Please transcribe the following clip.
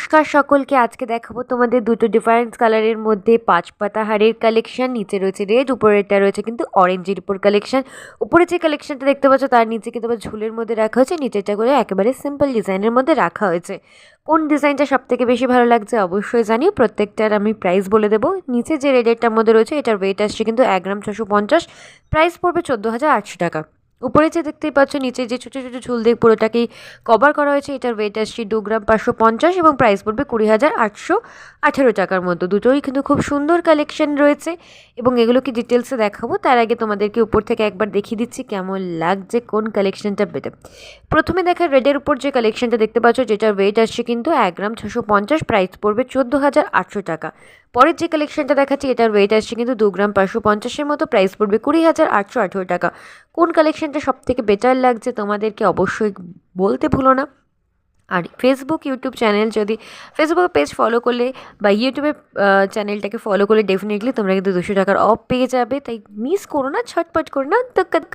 নমস্কার সকলকে। আজকে দেখাবো তোমাদের দুটো ডিফারেন্স কালারের মধ্যে পাঁচ পাতা হারের কালেকশন নিচে রয়েছে রেড উপরেরটা রয়েছে কিন্তু অরেঞ্জের উপর কালেকশন উপরে যে কালেকশনটা দেখতে পাচ্ছ, তার নিচে কিন্তু আবার ঝুলের মধ্যে রাখা হয়েছে, নিচেরটা করে একেবারে সিম্পল ডিজাইনের মধ্যে রাখা হয়েছে। কোন ডিজাইনটা সব থেকে বেশি ভালো লাগছে অবশ্যই জানিও, প্রত্যেকটার আমি প্রাইস বলে দেবো। নিচে যে রেডেরটার মধ্যে রয়েছে, এটার ওয়েট আসছে কিন্তু এক গ্রাম ছশো পঞ্চাশ প্রাইস পড়বে চোদ্দ হাজার আটশো টাকা। উপরে যে দেখতেই পাচ্ছ, নিচে যে ছোটো ছোটো ঝুল দিয়ে পুরোটাকেই কভার করা হয়েছে, এটার ওয়েট আসছে দু গ্রাম পাঁচশো পঞ্চাশ এবং প্রাইস পড়বে কুড়ি হাজার আটশো আঠেরো টাকার মতো। দুটোই কিন্তু খুব সুন্দর কালেকশন রয়েছে এবং এগুলোকে ডিটেলসে দেখাবো। তার আগে তোমাদেরকে উপর থেকে একবার দেখিয়ে দিচ্ছি কেমন লাগছে, কোন কালেকশনটা বেটে প্রথমে দেখা রেডের উপর যে কালেকশনটা দেখতে পাচ্ছ, যেটার ওয়েট আসছে কিন্তু এক গ্রাম ছশো পঞ্চাশ প্রাইস পড়বে চোদ্দ হাজার আটশো টাকা। পরের যে কালেকশনটা দেখাচ্ছি, এটার ওয়েট আসছে কিন্তু দু গ্রাম পাঁচশো পঞ্চাশের মতো প্রাইস পড়বে কুড়ি হাজার আটশো আঠেরো টাকা। কোন কালেকশনটা সব থেকে বেটার লাগছে তোমাদেরকে অবশ্যই বলতে ভুলো না। আর ফেসবুক ইউটিউব চ্যানেল যদি ফেসবুক পেজ ফলো করলে বা ইউটিউবে চ্যানেলটাকে ফলো করলে ডেফিনেটলি তোমরা কিন্তু দুশো টাকার অফ পেয়ে যাবে। তাই মিস করো না, ছটপট করো না